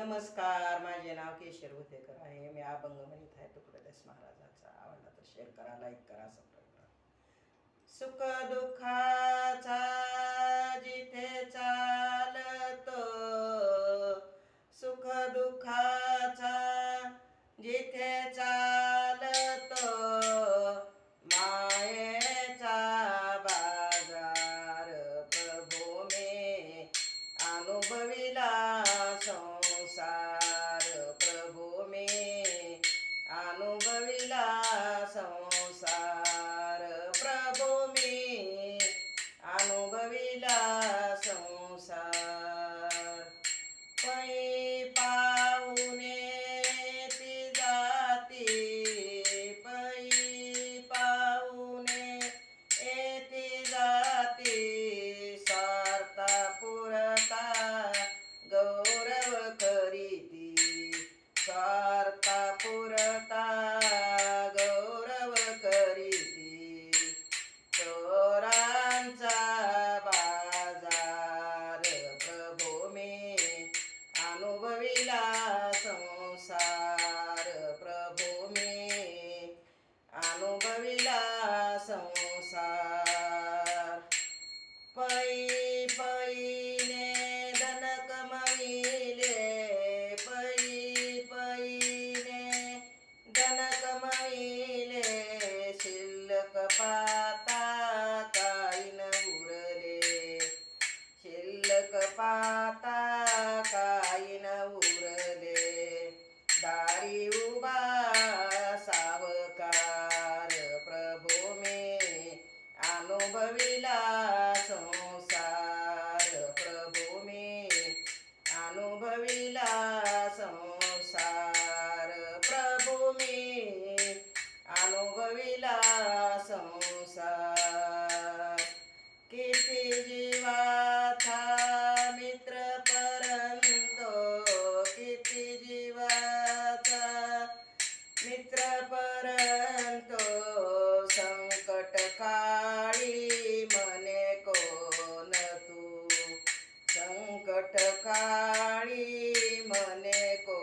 नमस्कार माझे नाव केशर उदेकर आहे. मी अभंग म्हणत आहे. तुकडोदास महाराजाचा आवडला तर शेअर करा लाईक करा सबस्क्राईब करा. सुख दुःखाचा संसार प्रभू मी अनुभविला संसार. पै पाहुणे ती जाती पै पाहुणे येती जाती. सारता पुरता गौरव करीती सारता पुरता अनुभविला संसार. पै पैने धन कमविले पै पैने धन कमविले शिल्लक पाता काही न उरले. शिल्लक पाता काही न उरले. दारी उभा Navidad. કટકાળી મને કો